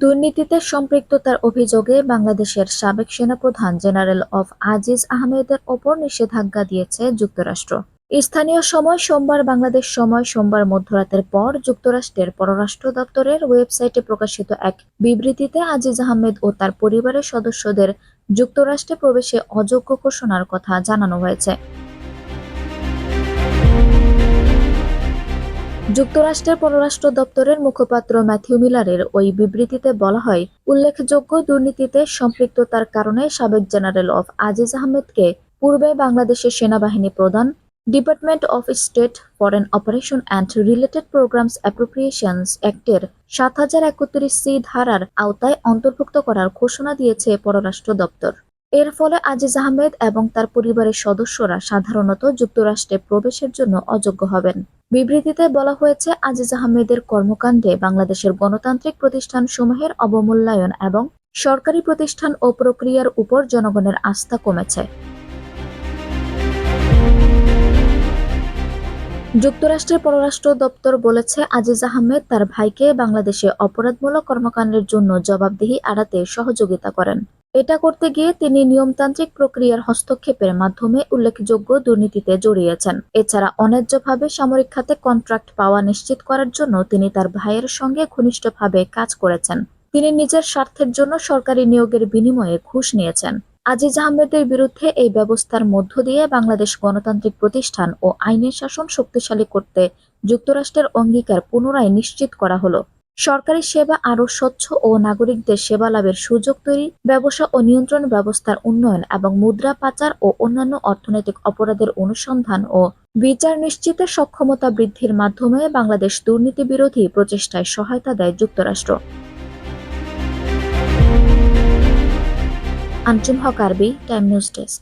দুর্নীতিতে সম্পৃক্ততার অভিযোগে বাংলাদেশের সাবেক সেনাপ্রধান জেনারেল অফ আজিজ আহমেদের ওপর নিষেধাজ্ঞা দিয়েছে যুক্তরাষ্ট্র। স্থানীয় সময় সোমবার বাংলাদেশ সময় সোমবার মধ্যরাতের পর যুক্তরাষ্ট্রের পররাষ্ট্র দপ্তরের ওয়েবসাইটে প্রকাশিত এক বিবৃতিতে আজিজ আহমেদ ও তার পরিবারের সদস্যদের যুক্তরাষ্ট্রে প্রবেশে অযোগ্য ঘোষণার কথা জানানো হয়েছে। যুক্তরাষ্ট্রের পররাষ্ট্র দপ্তরের মুখপাত্র ম্যাথিউ মিলারের ওই বিবৃতিতে বলা হয়, উল্লেখযোগ্য দুর্নীতিতে সম্পৃক্ততার কারণে সাবেক জেনারেল অফ আজিজ আহমেদকে পূর্বে বাংলাদেশের সেনাবাহিনী প্রধান, department of state foreign operation and related programs appropriations অ্যাক্টের সাত হাজার একত্রিশ সি ধারার আওতায় অন্তর্ভুক্ত করার ঘোষণা দিয়েছে পররাষ্ট্র দপ্তর। এর ফলে আজিজ আহমেদ এবং তার পরিবারের সদস্যরা সাধারণত যুক্তরাষ্ট্রে প্রবেশের জন্য অযোগ্য হবেন। বিবৃতিতে বলা হয়েছে, আজিজ আহমেদের কর্মকাণ্ডে বাংলাদেশের গণতান্ত্রিক প্রতিষ্ঠানসমূহের অবমূল্যায়ন এবং সরকারি প্রতিষ্ঠান ও প্রক্রিয়ার উপর জনগণের আস্থা কমেছে। যুক্তরাষ্ট্রের পররাষ্ট্র দপ্তর বলেছে, আজিজ আহমেদ তার ভাইকে বাংলাদেশে অপরাধমূলক কর্মকাণ্ডের জন্য জবাবদিহি এড়াতে সহযোগিতা করেন। এটা করতে গিয়ে তিনি নিয়মতান্ত্রিক প্রক্রিয়ার হস্তক্ষেপের মাধ্যমে উল্লেখযোগ্য দুর্নীতিতে জড়িয়েছেন। এছাড়া অন্যায্যভাবে সামরিক খাতে কন্ট্রাক্ট পাওয়া নিশ্চিত করার জন্য তিনি তার ভাইয়ের সঙ্গে ঘনিষ্ঠভাবে কাজ করেছেন। তিনি নিজের স্বার্থের জন্য সরকারি নিয়োগের বিনিময়ে ঘুষ নিয়েছেন। আজিজ আহমেদের বিরুদ্ধে এই ব্যবস্থার মধ্য দিয়ে বাংলাদেশ গণতান্ত্রিক প্রতিষ্ঠান ও আইনের শাসন শক্তিশালী করতে যুক্তরাষ্ট্রের অঙ্গীকার পুনরায় নিশ্চিত করা হলো। সরকারি সেবা আরও স্বচ্ছ ও নাগরিকদের সেবা লাভের সুযোগ তৈরি, ব্যবসা ও নিয়ন্ত্রণ ব্যবস্থার উন্নয়ন এবং মুদ্রা পাচার ও অন্যান্য অর্থনৈতিক অপরাধের অনুসন্ধান ও বিচার নিশ্চিতের সক্ষমতা বৃদ্ধির মাধ্যমে বাংলাদেশ দুর্নীতি বিরোধী প্রচেষ্টায় সহায়তা দেয় যুক্তরাষ্ট্র। আঞ্জুম হক আরবি, টাইম নিউজ ডেস্ক।